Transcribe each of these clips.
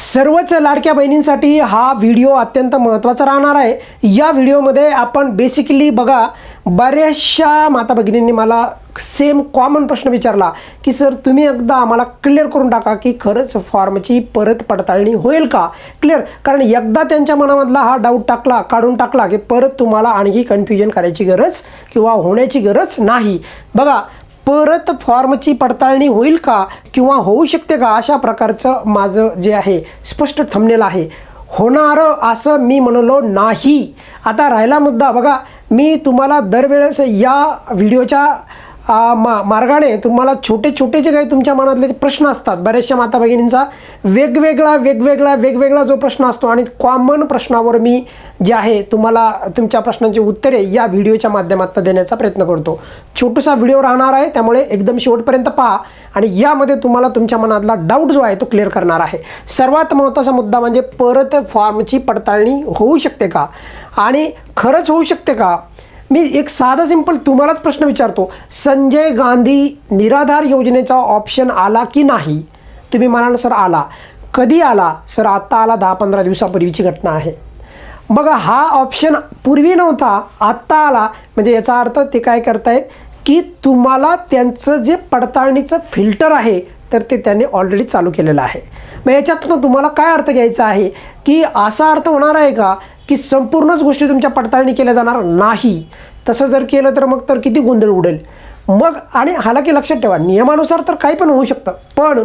सर्वच लाडक्या बहिणींसाठी हा व्हिडिओ अत्यंत महत्त्वाचा राहणार आहे. या व्हिडिओमध्ये आपण बेसिकली बघा बऱ्याचशा माता भगिनींनी मला सेम कॉमन प्रश्न विचारला की सर तुम्ही एकदा आम्हाला क्लिअर करून टाका की खरंच फॉर्मची परत पडताळणी होईल का? क्लिअर कारण एकदा त्यांच्या मनामधला हा डाऊट टाकला काढून टाकला की परत तुम्हाला आणखी कन्फ्युजन करायची गरज किंवा होण्याची गरज नाही. बघा परत फॉर्मची पडताळणी होईल का किंवा होऊ शकते का अशा प्रकारचं माझं जे आहे स्पष्ट थंबनेल आहे. होणारं असं मी म्हणलो नाही. आता राहिला मुद्दा बघा मी तुम्हाला दरवेळेस या व्हिडिओच्या मा मार्गाने तुम्हाला छोटे छोटे जे काही तुमच्या मनातले जे प्रश्न असतात बऱ्याचशा माता भगिनींचा वेगवेगळा वेगवेगळा वेगवेगळा जो प्रश्न असतो आणि कॉमन प्रश्नावर मी जे आहे तुम्हाला तुमच्या प्रश्नांची उत्तरे या व्हिडिओच्या माध्यमातून देण्याचा प्रयत्न करतो. छोटूसा व्हिडिओ राहणार आहे त्यामुळे एकदम शेवटपर्यंत पहा आणि यामध्ये तुम्हाला तुमच्या मनातला डाऊट जो आहे तो क्लिअर करणार आहे. सर्वात महत्त्वाचा मुद्दा म्हणजे परत फॉर्मची पडताळणी होऊ शकते का? आणि खरंच होऊ शकते का? मी एक साधा सिंपल तुम्हालाच प्रश्न विचारतो. संजय गांधी निराधार योजनेचा ऑप्शन आला की नाही? तुम्ही म्हणाल सर आला. कधी आला? सर आत्ता आला दहा पंधरा दिवसापूर्वीची घटना आहे. बघा हा ऑप्शन पूर्वी नव्हता आत्ता आला. म्हणजे याचा अर्थ ते काय करतायत? की तुम्हाला त्यांचं जे पडताळणीचं फिल्टर आहे तर ते त्यांनी ऑलरेडी चालू केलेलं आहे. मग याच्यातनं तुम्हाला काय अर्थ घ्यायचा आहे? की असा अर्थ होणार आहे का? की संपूर्णच गोष्टी तुमच्या पडताळणी केल्या जाणार नाही. तसं जर केलं तर मग तर किती गोंधळ उडेल? मग आणि हालाकी लक्षात ठेवा नियमानुसार तर काही पण होऊ शकतं. पण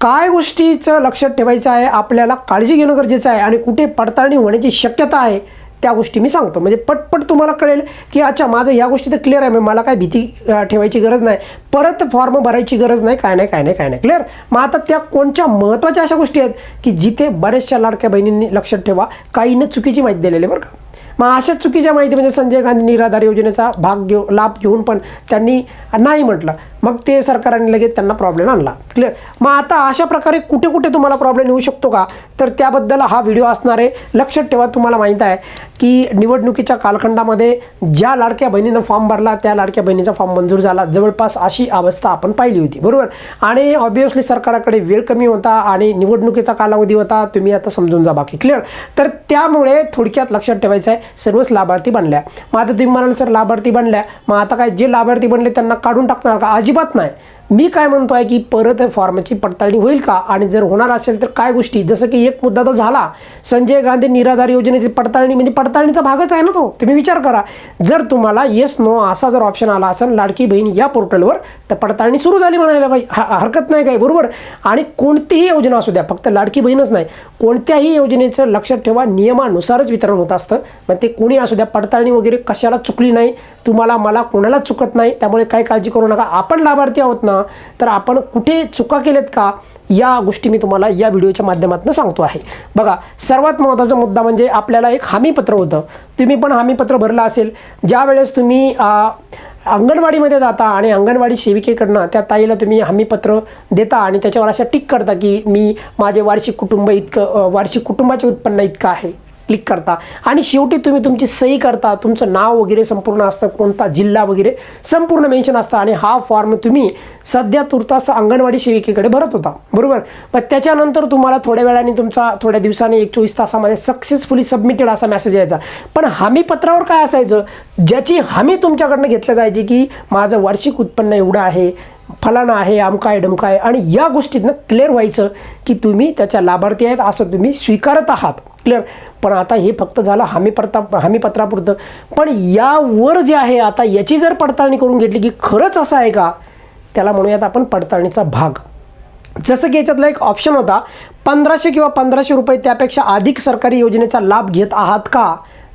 काय गोष्टीचं लक्षात ठेवायचं आहे आपल्याला काळजी घेणं गरजेचं आहे आणि कुठे पडताळणी होण्याची शक्यता आहे त्या गोष्टी मी सांगतो. म्हणजे पटपट तुम्हाला कळेल की अच्छा माझं या गोष्टी तर क्लिअर आहे मग मला काय भीती ठेवायची गरज नाही. परत फॉर्म भरायची गरज नाही काय नाही काय नाही काय नाही. क्लिअर मग आता त्या कोणत्या महत्त्वाच्या अशा गोष्टी आहेत की जिथे बऱ्याचशा लाडक्या बहिणींनी लक्षात ठेवा काहीनं चुकीची माहिती दिलेली आहे बरं का. मग अशा चुकीच्या माहिती म्हणजे संजय गांधी निराधार योजनेचा भाग घेऊ लाभ घेऊन पण त्यांनी नाही म्हटलं. मग ते सरकारने लगेच त्यांना प्रॉब्लेम आणला. क्लिअर मग आता अशा प्रकारे कुठे कुठे तुम्हाला प्रॉब्लेम येऊ शकतो का? तर त्याबद्दल हा व्हिडिओ असणार आहे. लक्षात ठेवा तुम्हाला माहीत आहे की निवडणुकीच्या कालखंडामध्ये ज्या लाडक्या बहिणीनं फॉर्म भरला त्या लाडक्या बहिणीचा फॉर्म मंजूर झाला. जवळपास अशी अवस्था आपण पाहिली होती. बरोबर? आणि ऑब्विसली सरकाराकडे वेळ कमी होता आणि निवडणुकीचा कालावधी होता. तुम्ही आता समजून जा बाकी. क्लिअर तर त्यामुळे थोडक्यात लक्षात ठेवायचं आहे सर्वच लाभार्थी बनल्या. मग आता तुम्ही म्हणाल सर लाभार्थी बनल्या. मग आता काय जे लाभार्थी बनले त्यांना काढून टाकणार का? अजिबात नाही. मी काय म्हणतो आहे की परत फॉर्मची पडताळणी होईल का? आणि जर होणार असेल तर काय गोष्टी? जसं की एक मुद्दा तर झाला. संजय गांधी निराधार योजनेची पडताळणी म्हणजे पडताळणीचा भागच आहे ना तो? तुम्ही विचार करा. जर तुम्हाला येस नो असा जर ऑप्शन आला असेल लाडकी बहीण या पोर्टलवर तर पडताळणी सुरू झाली म्हणायला पाहिजे. हरकत नाही काय बरोबर? आणि कोणतीही योजना असू द्या फक्त लाडकी बहीणच नाही. कोणत्याही योजनेचं लक्षात ठेवा नियमानुसारच वितरण होत असतं. मग ते कोणी असू द्या पडताळणी वगैरे कशाला चुकली नाही तुम्हाला मला कोणाला चुकत नाही त्यामुळे काही काळजी करू नका. आपण लाभार्थी आहोत ना तर आपण कुठे चुका केल्यात का या गोष्टी मी तुम्हाला या व्हिडिओच्या माध्यमातून सांगतो आहे. बघा सर्वात महत्त्वाचा मुद्दा म्हणजे आपल्याला एक हमीपत्र होतं. तुम्ही पण हमीपत्र भरलं असेल. ज्या वेळेस तुम्ही अंगणवाडीमध्ये जाता आणि अंगणवाडी सेविकेकडनं त्या ताईला तुम्ही हमीपत्र देता आणि त्याच्यावर अशा टिक करता की मी माझे वार्षिक कुटुंब इतकं वार्षिक कुटुंबाचे उत्पन्न इतकं आहे. क्लिक करता. आणि शेवटी तुम्ही तुमची सही करता. तुमचं नाव वगैरे संपूर्ण असतं कोणता जिल्हा वगैरे संपूर्ण मेन्शन असतं. आणि हा फॉर्म तुम्ही सध्या तुर्तास अंगणवाडी सेविकेकडे भरत होता. बरोबर? मग त्याच्यानंतर तुम्हाला थोड्या वेळाने तुमचा थोड्या दिवसांनी एक चोवीस तासामध्ये सक्सेसफुली सबमिटेड असा मेसेज यायचा. पण हमीपत्रावर काय असायचं? ज्याची हमी तुमच्याकडनं घेतलं जायची की माझं वार्षिक उत्पन्न एवढं आहे फलाना आहे आमकाय डमकाय. आणि या गोष्टीतनं क्लिअर व्हायचं की तुम्ही त्याच्या लाभार्थी आहेत असं तुम्ही स्वीकारत आहात. क्लिअर पण आता हे फक्त झालं हमीपत्रा हमीपत्रापुरतं पण यावर जे आहे आता याची जर पडताळणी करून घेतली की खरंच असं आहे का? त्याला म्हणूयात आपण पडताळणीचा भाग. जसं की याच्यातला एक ऑप्शन होता पंधराशे किंवा पंधराशे रुपये त्यापेक्षा अधिक सरकारी योजनेचा लाभ घेत आहात का?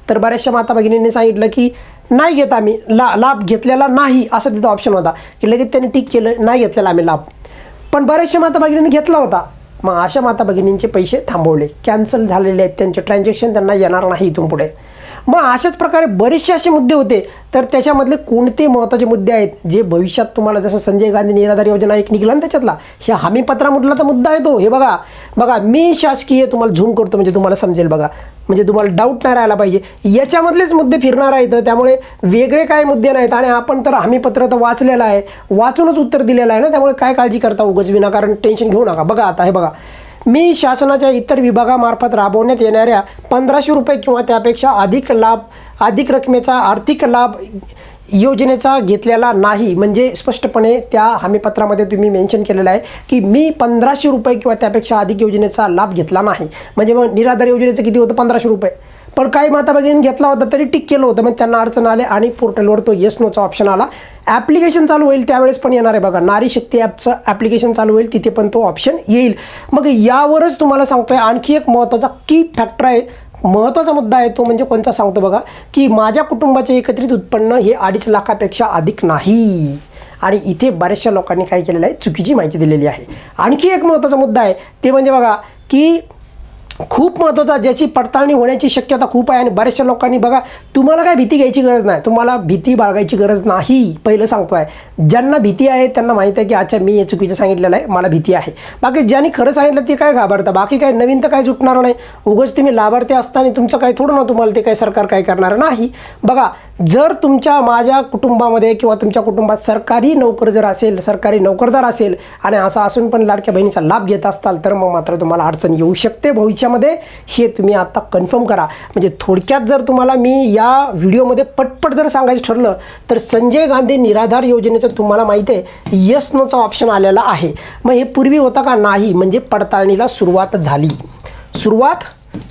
तर बऱ्याचशा माता भगिनींनी सांगितलं की नाही घेत आम्ही. ला लाभ घेतलेला नाही असं तिथं ऑप्शन होता. की लगेच त्यांनी ठीक केलं नाही घेतलेला आम्ही लाभ. पण बऱ्याचशा माता भगिनींनी घेतला होता. मग अशा माता भगिनींचे पैसे थांबवले. कॅन्सल झालेले आहेत. त्यांचे ट्रान्झॅक्शन त्यांना येणार नाही इथून पुढे. मग अशाच प्रकारे बरेचसे असे मुद्दे होते. तर त्याच्यामधले कोणते महत्त्वाचे मुद्दे आहेत? जे भविष्यात तुम्हाला जसं संजय गांधी निराधार योजना एक निघाला ना त्याच्यातला ह्या हमीपत्रामधला तर मुद्दा आहे तो हे बघा बघा मी शासकीय तुम्हाला झूम करतो म्हणजे तुम्हाला समजेल बघा. म्हणजे तुम्हाला डाऊट नाही राहायला पाहिजे. याच्यामधलेच मुद्दे फिरणार आहेत. त्यामुळे वेगळे काय मुद्दे नाहीत. आणि आपण तर हमीपत्र तर वाचलेलं आहे. वाचूनच उत्तर दिलेलं आहे ना. त्यामुळे काय काळजी करता उगाच विनाकारण टेन्शन घेऊ नका. बघा आता हे बघा. मी शासनाच्या इतर विभागामार्फत राबवण्यात येणाऱ्या पंधराशे रुपये किंवा त्यापेक्षा अधिक लाभ अधिक रकमेचा आर्थिक लाभ योजनेचा घेतलेला नाही. म्हणजे स्पष्टपणे त्या हमीपत्रामध्ये तुम्ही मेन्शन केलेलं आहे की मी पंधराशे रुपये किंवा त्यापेक्षा अधिक योजनेचा लाभ घेतला नाही. म्हणजे मग निराधार योजनेचं किती होतं? पंधराशे रुपये. पण काही माता भगिनी घेतला होता तरी टिक केलं होतं मग त्यांना अडचण आले आणि पोर्टलवर तो येस नोचा ऑप्शन आला. ॲप्लिकेशन चालू होईल त्यावेळेस पण येणार आहे बघा. नारी शक्ती ॲपचं ॲप्लिकेशन चालू होईल तिथे पण तो ऑप्शन येईल. मग यावरच तुम्हाला सांगतोय आणखी एक महत्त्वाचा की फॅक्टर आहे. महत्त्वाचा मुद्दा आहे तो म्हणजे कोणता सांगतो बघा की माझ्या कुटुंबाचे एकत्रित उत्पन्न हे अडीच लाखापेक्षा अधिक नाही. आणि इथे बऱ्याचशा लोकांनी काय केलेलं आहे चुकीची माहिती दिलेली आहे. आणखी एक महत्त्वाचा मुद्दा आहे ते म्हणजे बघा की खूप महत्त्वाचा ज्याची पडताळणी होण्याची शक्यता खूप आहे. आणि बऱ्याचशा लोकांनी बघा तुम्हाला काय भीती घ्यायची गरज नाही. तुम्हाला भीती बाळगायची गरज नाही पहिलं सांगतो आहे ज्यांना भीती आहे त्यांना माहीत आहे की अच्छा मी हे चुकीचं सांगितलेलं आहे मला भीती आहे. बाकी ज्यांनी खरं सांगितलं ते काय घाबरतं? बाकी काय नवीन तर काय जुटणार नाही. उगच तुम्ही लाभार्थी असताना तुमचं काय थोडं ना तुम्हाला ते काय सरकार काय करणार नाही. बघा जर तुमच्या माझ्या कुटुंबामध्ये किंवा तुमच्या कुटुंबात सरकारी नोकर जर असेल सरकारी नोकरदार असेल आणि असं असून पण लाडक्या बहिणीचा लाभ घेत असताल तर मग मात्र तुम्हाला अडचण येऊ शकते भविष्यामध्ये हे तुम्ही आता कन्फर्म करा. म्हणजे थोडक्यात जर तुम्हाला मी या व्हिडिओमध्ये पटपट जर सांगायचं ठरलं तर संजय गांधी निराधार योजनेचं तुम्हाला माहिती आहे यस नोचा ऑप्शन आलेला आहे. मग हे पूर्वी होता का नाही? म्हणजे पडताळणीला सुरुवात झाली. सुरुवात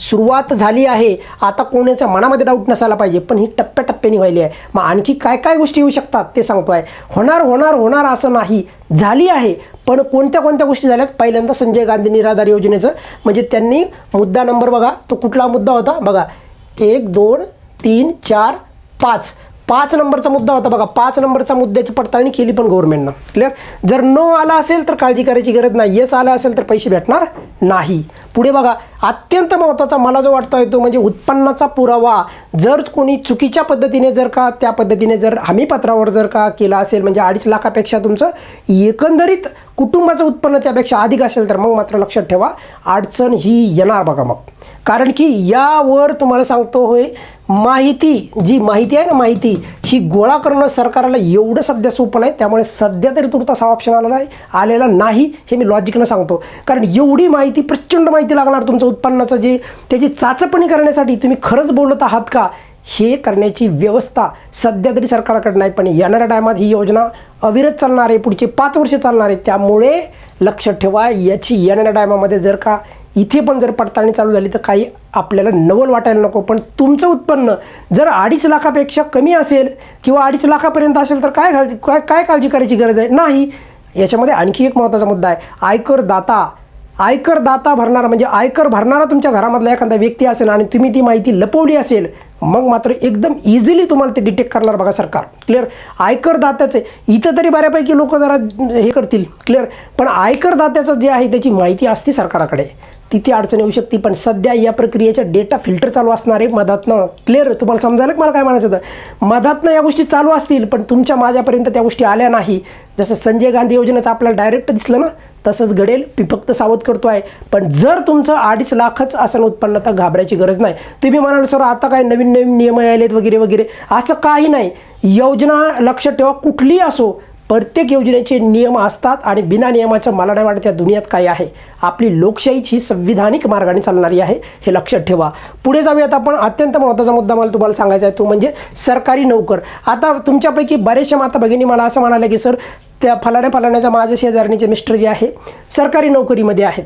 सुरुवात झाली आहे. आता कोणाच्या मनामध्ये डाऊट नसायला पाहिजे पण ही टप्प्याटप्प्याने व्हायली आहे. मग आणखी काय काय गोष्टी येऊ शकतात ते सांगतो आहे होणार होणार होणार असं नाही. झाली आहे. पण कोणत्या कोणत्या गोष्टी झाल्यात? पहिल्यांदा संजय गांधी निराधार योजनेचं. म्हणजे त्यांनी मुद्दा नंबर बघा तो कुठला मुद्दा होता? बघा एक दोन तीन चार पाच. पाच नंबरचा मुद्दा होता बघा. पाच नंबरचा मुद्द्याची पडताळणी केली पण गव्हर्नमेंटनं क्लिअर जर नो आला असेल तर काळजी करायची गरज नाही. येस आला असेल तर पैसे भेटणार नाही. पुढे बघा अत्यंत महत्त्वाचा मला जो वाटतो आहे तो म्हणजे उत्पन्नाचा पुरावा. जर कोणी चुकीच्या पद्धतीने जर का त्या पद्धतीने जर हमीपत्रावर जर का केला असेल म्हणजे अडीच लाखापेक्षा तुमचं एकंदरीत कुटुंबाचं उत्पन्न त्यापेक्षा अधिक असेल तर मग मात्र लक्षात ठेवा अडचण ही येणार बघा मग. कारण की यावर तुम्हाला सांगतो होय माहिती जी माहिती आहे ना माहिती ही गोळा करणं सरकारला एवढं सध्या सोपं नाही त्यामुळे सध्या तरी तुर्तास हा ऑप्शन आला नाही आलेला नाही हे मी लॉजिकनं सांगतो. कारण एवढी माहिती प्रचंड माहिती लागणार तुमचं उत्पन्नाचं जे त्याची चाचपणी करण्यासाठी तुम्ही खरंच बोलत आहात का? हे करण्याची व्यवस्था सध्या तरी सरकारकडे नाही पण येणाऱ्या टायमात ही योजना अविरत चालणार आहे पुढचे पाच वर्ष चालणार आहे. त्यामुळे लक्ष ठेवा याची येणाऱ्या टायमामध्ये जर का इथे पण जर पडताळणी चालू झाली तर काही आपल्याला नवल वाटायला नको पण तुमचं उत्पन्न जर अडीच लाखापेक्षा कमी असेल किंवा अडीच लाखापर्यंत असेल तर काय काळजी काय काय काळजी करायची गरज आहे? नाही. याच्यामध्ये आणखी एक महत्त्वाचा मुद्दा आहे. आयकर दाता आयकर दाता भरणारा म्हणजे आयकर भरणारा तुमच्या घरामधला एखादा व्यक्ती असेल आणि तुम्ही ती माहिती लपवली असेल मग मात्र एकदम इझिली तुम्हाला ते डिटेक्ट करणार बघा सरकार. क्लिअर आयकर दात्याचे इथं तरी बऱ्यापैकी लोक जरा हे करतील. क्लिअर पण आयकर दात्याचं जे आहे त्याची माहिती असते सरकाराकडे. तिथे अडचण येऊ शकते पण सध्या या प्रक्रियेच्या डेटा फिल्टर चालू असणार आहे मधातनं. क्लिअर तुम्हाला समजायला मला काय म्हणायचं होतं? मधातनं या गोष्टी चालू असतील पण तुमच्या माझ्यापर्यंत त्या गोष्टी आल्या नाही. जसं संजय गांधी योजनेचं आपल्याला डायरेक्ट दिसलं ना तसंच घडेल. मी फक्त सावध करतो आहे. पण जर तुमचं अडीच लाखच असं उत्पन्न तर घाबरायची गरज नाही. तुम्ही म्हणाल सर आता काय नवीन नवीन नियम आलेत वगैरे वगैरे असं काही नाही. योजना लक्षात ठेवा. कुठलीही असो प्रत्येक योजनेचे नियम असतात आणि बिना नियमाचं मला नाही वाटत या दुनियात काय आहे. आपली लोकशाहीच ही संविधानिक मार्गाने चालणारी आहे हे लक्षात ठेवा. पुढे जाऊयात आपण. अत्यंत महत्त्वाचा मुद्दा मला तुम्हाला सांगायचा आहे तो म्हणजे सरकारी नोकर. आता तुमच्यापैकी बरेचशा माता भगिनी मला असं म्हणाल्या की सर त्या फलाण्या फलाण्याच्या माझ्या शेजारणीचे मिस्टर जे आहे सरकारी नोकरीमध्ये आहेत.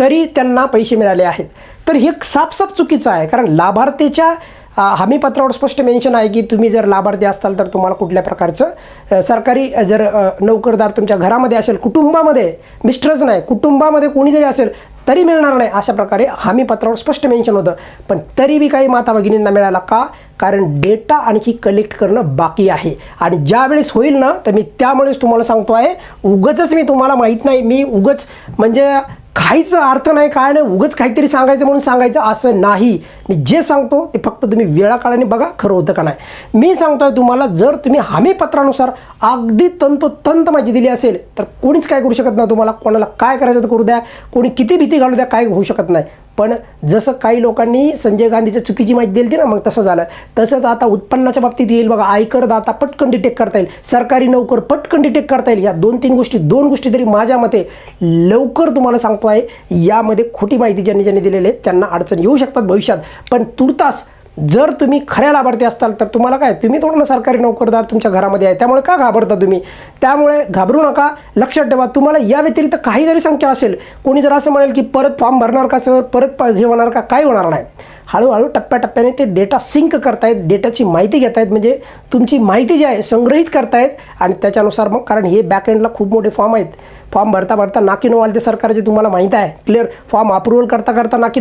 तरी त्यांना पैसे मिळाले आहेत. तर हे साफसाफ चुकीचं आहे कारण लाभार्थीच्या हमीपत्रावर स्पष्ट मेन्शन आहे की तुम्ही जर लाभार्थी असाल तर तुम्हाला कुठल्या प्रकारचं सरकारी जर नोकरदार तुमच्या घरामध्ये असेल कुटुंबामध्ये मिस्टरच नाही कुटुंबामध्ये कोणी जरी असेल तरी मिळणार नाही अशा प्रकारे हमीपत्रावर स्पष्ट मेन्शन होतं. पण तरी बी काही माता भगिनींना मिळाला का? कारण डेटा आणखी कलेक्ट करणं बाकी आहे. आणि ज्यावेळेस होईल ना तर मी त्यामुळेच तुम्हाला सांगतो आहे उगच मी तुम्हाला माहीत नाही. मी उगच म्हणजे काहीच अर्थ नाही काय नाही उगंच काहीतरी सांगायचं म्हणून सांगायचं असं नाही. मी जे सांगतो ते फक्त तुम्ही वेळाकाळाने बघा खरं होतं का नाही. मी सांगतोय तुम्हाला जर तुम्ही हमीपत्रानुसार अगदी तंतोतंत माझी दिली असेल तर कोणीच काय करू शकत नाही तुम्हाला. कोणाला काय करायचं तर करू द्या. कोणी किती भीती घालू द्या काय होऊ शकत नाही. पण जसं काही लोकांनी संजय गांधीच्या चुकीची माहिती दिली होती ना मग तसं झालं. तसंच आता उत्पन्नाच्या बाबतीत येईल बघा आयकर दाता पटकन डिटेक्ट करता येईल सरकारी नोकर पटकन डिटेक्ट करता येईल. या दोन तीन गोष्टी दोन गोष्टी तरी माझ्या मते लवकर तुम्हाला सांगतो आहे. यामध्ये खोटी माहिती ज्यांनी ज्यांनी दिलेली आहे त्यांना अडचण येऊ शकतात भविष्यात. पण तुर्तास जर तुम्ही खऱ्या लाभार्थी असाल तर तुम्हाला काय तुम्ही थोडं ना सरकारी नोकरदार तुमच्या घरामध्ये आहे त्यामुळे का घाबरता तुम्ही? त्यामुळे घाबरू नका. लक्षात ठेवा तुम्हाला या व्यतिरिक्त काही जरी संख्या असेल. कोणी जर असं म्हणेल की परत फॉर्म भरणार का सर? परत प- हे होणार का? काय होणार नाही. हळूहळू टप्प्याटप्प्याने ते डेटा सिंक करतायत डेटाची माहिती घेतायत म्हणजे तुमची माहिती जी आहे संग्रहित करतायत आणि त्याच्यानुसार मग कारण हे बॅकएंडला खूप मोठे फॉर्म आहेत. फॉर्म भरता भरता नाकी सरकारचे तुम्हाला माहीत आहे. क्लिअर फॉर्म अप्रुव्हल करता करता नाकी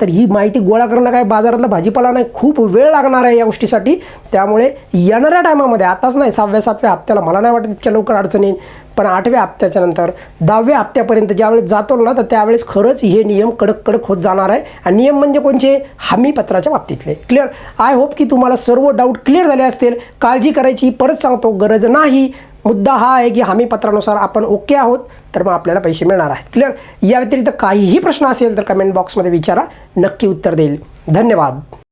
तर ही माहिती गोळा करणं काय बाजारातला भाजीपाला नाही खूप वेळ लागणार आहे या गोष्टीसाठी. त्यामुळे येणाऱ्या टायमामध्ये आताच नाही सहाव्या सातव्या हप्त्याला मला नाही वाटत इतक्या लवकर अडचण येईल. पण आठव्या हप्त्याच्या नंतर दहाव्या हप्त्यापर्यंत ज्यावेळेस जातो ना तर त्यावेळेस खरंच हे नियम कडक कडक होत जाणार आहे. आणि नियम म्हणजे कोणचे? हमीपत्राच्या बाबतीतले. क्लिअर आय होप की तुम्हाला सर्व डाऊट क्लिअर झाले असतील. काळजी करायची परत सांगतो गरज नाही. मुद्दा हा आहे की हमीपत्रानुसार आपण ओके आहोत तर मग आपल्याला पैसे मिळणार आहेत. क्लिअर या व्यतिरिक्त काहीही प्रश्न असेल तर कमेंट बॉक्समध्ये विचारा. नक्की उत्तर देईल. धन्यवाद.